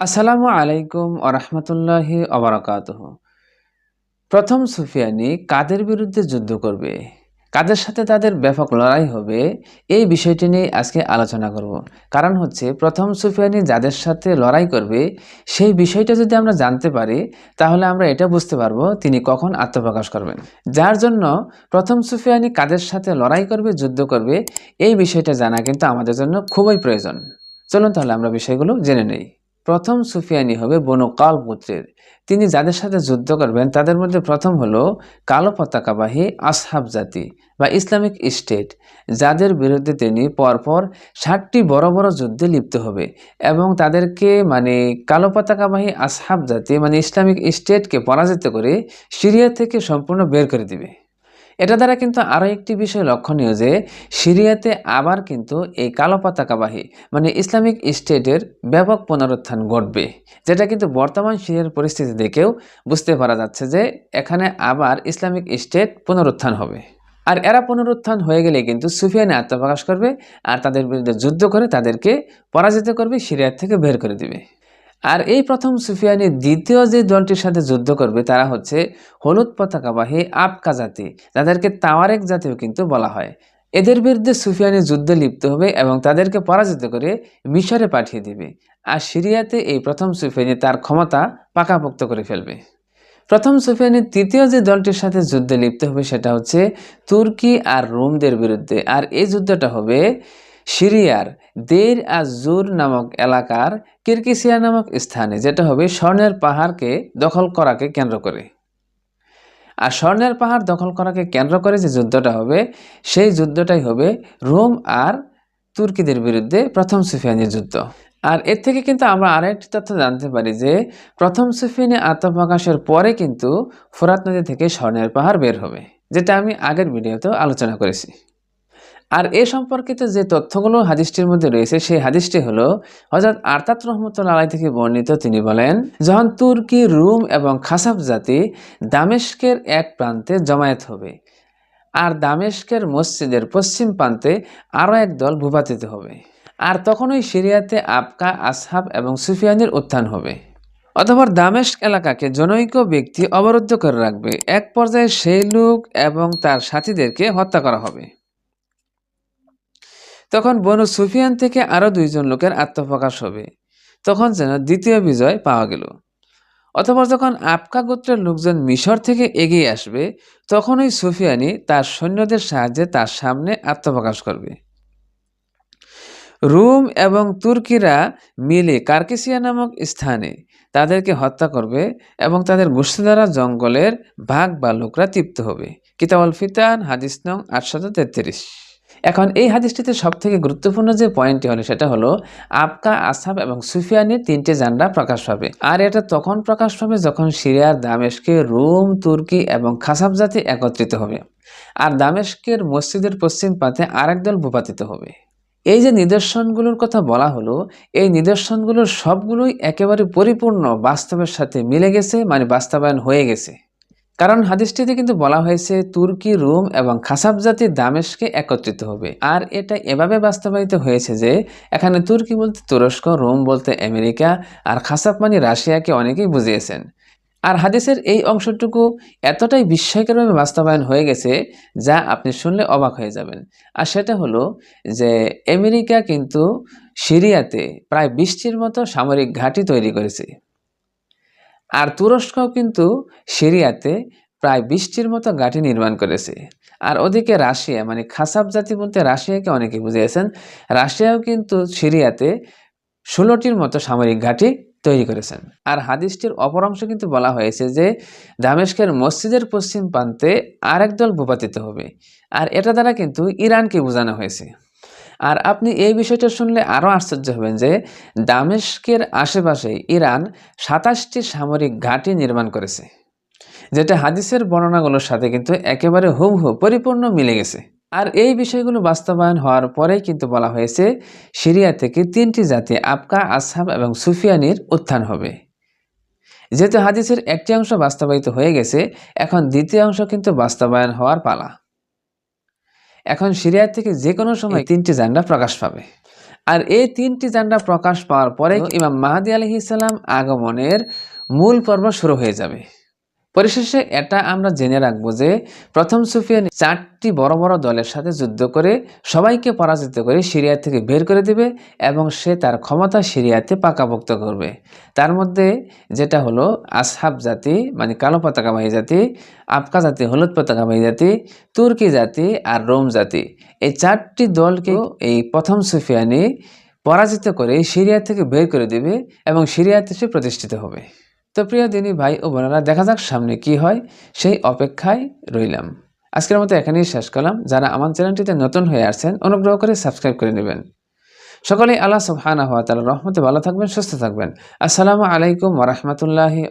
আসসালামু আলাইকুম আরহামতুল্লাহ অবরাকাত প্রথম সুফিয়ানি কাদের বিরুদ্ধে যুদ্ধ করবে? কাদের সাথে তাদের ব্যাপক লড়াই হবে, এই বিষয়টি নিয়ে আজকে আলোচনা করব। কারণ হচ্ছে, প্রথম সুফিয়ানি যাদের সাথে লড়াই করবে, সেই বিষয়টা যদি আমরা জানতে পারি, তাহলে আমরা এটা বুঝতে পারব তিনি কখন আত্মপ্রকাশ করবেন। যার জন্য প্রথম সুফিয়ানি কাদের সাথে লড়াই করবে, যুদ্ধ করবে, এই বিষয়টা জানা কিন্তু আমাদের জন্য খুবই প্রয়োজন। চলুন তাহলে আমরা বিষয়গুলো জেনে নেই। প্রথম সুফিয়ানি হবে বনু কাল পুত্রের তিনি যাদের সাথে যুদ্ধ করবেন, তাদের মধ্যে প্রথম হলো কালো পতাকাবাহী আসহাব জাতি বা ইসলামিক স্টেট, যাদের বিরুদ্ধে তিনি পরপর ষাটটি বড় বড় যুদ্ধে লিপ্ত হবে এবং তাদেরকে মানে কালো পতাকাবাহী আসহাব জাতি মানে ইসলামিক স্টেটকে পরাজিত করে সিরিয়া থেকে সম্পূর্ণ বের করে দিবে। এটা দ্বারা কিন্তু আরও একটি বিষয় লক্ষণীয় যে সিরিয়াতে আবার কিন্তু এই কালো পতাকাবাহী মানে ইসলামিক স্টেটের ব্যাপক পুনরুত্থান ঘটবে, যেটা কিন্তু বর্তমান সিরিয়ার পরিস্থিতি দেখেও বুঝতে পারা যাচ্ছে যে এখানে আবার ইসলামিক স্টেট পুনরুত্থান হবে। আর এরা পুনরুত্থান হয়ে গেলে কিন্তু সুফিয়ানে আত্মপ্রকাশ করবে আর তাদের বিরুদ্ধে যুদ্ধ করে তাদেরকে পরাজিত করবে সিরিয়ার থেকে বের করে দিবে। আর এই প্রথম সুফিয়ানি দ্বিতীয় যে দলটির সাথে যুদ্ধ করবে তারা হচ্ছে হলুদ পতাকাবাহী আবকা জাতি। যাদেরকে তাওয়ারেক জাতিও কিন্তু বলা হয়। এদের বিরুদ্ধে সুফিয়ানি যুদ্ধে লিপ্ত হবে এবং তাদেরকে পরাজিত করে মিশরে পাঠিয়ে দিবে। আর সিরিয়াতে এই প্রথম সুফিয়ানি তার ক্ষমতা পাকাপোক্ত করে ফেলবে। প্রথম সুফিয়ানি তৃতীয় যে দলটির সাথে যুদ্ধে লিপ্ত হবে সেটা হচ্ছে তুর্কি আর রোমদের বিরুদ্ধে। আর এই যুদ্ধটা হবে সিরিয়ার দের আজুর নামক এলাকার কিরকিসিয়া নামক স্থানে, যেটা হবে স্বর্ণের পাহাড়কে দখল করাকে কেন্দ্র করে। আর স্বর্ণের পাহাড় দখল করাকে কেন্দ্র করে যে যুদ্ধটা হবে, সেই যুদ্ধটাই হবে রোম আর তুর্কিদের বিরুদ্ধে প্রথম সুফিয়ানির যুদ্ধ। আর এর থেকে কিন্তু আমরা আরেকটি তথ্য জানতে পারি যে, প্রথম সুফিয়ানি আত্মপ্রকাশের পরে কিন্তু ফোরাত নদী থেকে স্বর্ণের পাহাড় বের হবে, যেটা আমি আগের ভিডিওতেও আলোচনা করেছি। আর এ সম্পর্কিত যে তথ্যগুলো হাদিসটির মধ্যে রয়েছে, সেই হাদিসটি হলো হজরত আরতাত রহমতুল্লা আলাই থেকে বর্ণিত, তিনি বলেন, যখন তুর্কি, রুম এবং খাসাব জাতি দামেস্কের এক প্রান্তে জমায়েত হবে আর দামেস্কের মসজিদের পশ্চিম প্রান্তে আরও এক দল ভূপাতিত হবে, আর তখনই সিরিয়াতে আবকা, আসহাব এবং সুফিয়ানের উত্থান হবে। অথবা দামেস্ক এলাকাকে জনৈক ব্যক্তি অবরুদ্ধ করে রাখবে। এক পর্যায়ে সেই লোক এবং তার সাথীদেরকে হত্যা করা হবে। তখন বনু সুফিয়ান থেকে আরও দুইজন লোকের আত্মপ্রকাশ হবে। তখন যেন দ্বিতীয় বিজয় পাওয়া গেল। অথবা যখন আপকা গোত্রের লোকজন মিশর থেকে এগিয়ে আসবে, তখনই সুফিয়ানি তার সৈন্যদের সাহায্যে তার সামনে আত্মপ্রকাশ করবে। রুম এবং তুর্কিরা মিলে কার্কেসিয়া নামক স্থানে তাদেরকে হত্যা করবে এবং তাদের গোষ্ঠী জঙ্গলের ভাগ বা লোকরা তৃপ্ত হবে। কিতাবল ফিতান, হাদিস নং আটশত তেত্রিশ। এখন এই হাদিসটিতে সব থেকে গুরুত্বপূর্ণ যে পয়েন্টটি হলো সেটা হলো, আবকা আসাব এবং সুফিয়ানের তিনটে জান্ডা প্রকাশ পাবে। আর এটা তখন প্রকাশ পাবে যখন সিরিয়ার দামেশকে রোম, তুর্কি এবং খাসাব জাতি একত্রিত হবে। আর দামেশকের মসজিদের পশ্চিম পাতে আরেক দল ভূপাতিত হবে। এই যে নিদর্শনগুলোর কথা বলা হলো, এই নিদর্শনগুলোর সবগুলোই একেবারে পরিপূর্ণ বাস্তবের সাথে মিলে গেছে মানে বাস্তবায়ন হয়ে গেছে। কারণ হাদিসটিতে কিন্তু বলা হয়েছে, তুর্কি, রোম এবং খাসাব জাতি দামেশকে একত্রিত হবে। আর এটা এভাবে বাস্তবায়িত হয়েছে যে, এখানে তুর্কি বলতে তুরস্ক, রোম বলতে আমেরিকা, আর খাসাব মানে রাশিয়াকে অনেকেই বুঝিয়েছেন। আর হাদিসের এই অংশটুকু এতটাই বিস্ময়করভাবে বাস্তবায়ন হয়ে গেছে যা আপনি শুনলে অবাক হয়ে যাবেন। আর সেটা হলো যে, আমেরিকা কিন্তু সিরিয়াতে প্রায় বৃষ্টির মতো সামরিক ঘাঁটি তৈরি করেছে। আর তুরস্কও কিন্তু সিরিয়াতে প্রায় বিশটির মতো ঘাঁটি নির্মাণ করেছে। আর ওদিকে রাশিয়া মানে খাসাব জাতি বলতে রাশিয়াকে অনেকে বুঝিয়েছেন, রাশিয়াও কিন্তু সিরিয়াতে ষোলোটির মতো সামরিক ঘাঁটি তৈরি করেছেন। আর হাদিসটির অপর অংশ কিন্তু বলা হয়েছে যে, দামেস্কের মসজিদের পশ্চিম প্রান্তে আরেক দল ভূপাতিত হবে। আর এটা দ্বারা কিন্তু ইরানকে বোঝানো হয়েছে। আর আপনি এই বিষয়টা শুনলে আরও আশ্চর্য হবেন যে দামেস্কের আশেপাশে ইরান সাতাশটি সামরিক ঘাঁটি নির্মাণ করেছে, যেটা হাদিসের বর্ণনাগুলোর সাথে কিন্তু একেবারে হুবহু পরিপূর্ণ মিলে গেছে। আর এই বিষয়গুলো বাস্তবায়ন হওয়ার পরেই কিন্তু বলা হয়েছে, সিরিয়া থেকে তিনটি জাতি আবকা, আসহাব এবং সুফিয়ানির উত্থান হবে। যেহেতু হাদিসের একটি অংশ বাস্তবায়িত হয়ে গেছে, এখন দ্বিতীয় অংশ কিন্তু বাস্তবায়ন হওয়ার পালা। এখন সিরিয়ার থেকে যে কোনো সময় তিনটি জান্ডা প্রকাশ পাবে। আর এই তিনটি জান্ডা প্রকাশ পাওয়ার পরে ইমাম মাহাদি আলহিসাল্লাম আগমনের মূল পর্ব শুরু হয়ে যাবে। পরিশেষে এটা আমরা জেনে রাখব যে প্রথম সুফিয়ান চারটি বড় বড় দলের সাথে যুদ্ধ করে সবাইকে পরাজিত করে সিরিয়া থেকে বের করে দেবে এবং সে তার ক্ষমতা সিরিয়াতে পাকাভুক্ত করবে। তার মধ্যে যেটা হলো আসহাব জাতি মানে কালো পতাকাবাহী জাতি আফকা জাতি, হলুদ পতাকাবাহী জাতি, তুর্কি জাতি আর রোম জাতি। এই চারটি দলকে এই প্রথম সুফিয়ানি পরাজিত করে সিরিয়া থেকে বের করে দেবে এবং সিরিয়াতে সে প্রতিষ্ঠিত হবে। তো প্রিয় দিনী ভাই ও বোনেরা, দেখা যাক সামনে কি হয়। সেই অপেক্ষায় রইলাম। আজকের মতো এখানেই শেষ করলাম। যারা আমার চ্যানেলটিতে নতুন হয়ে আসছেন, অনুগ্রহ করে সাবস্ক্রাইব করে নেবেন। সকলেই আল্লাহ সুবহানাহু ওয়া তাআলার রহমতে ভালো থাকবেন, সুস্থ থাকবেন। আসসালামু আলাইকুম ওয়া রাহমাতুল্লাহি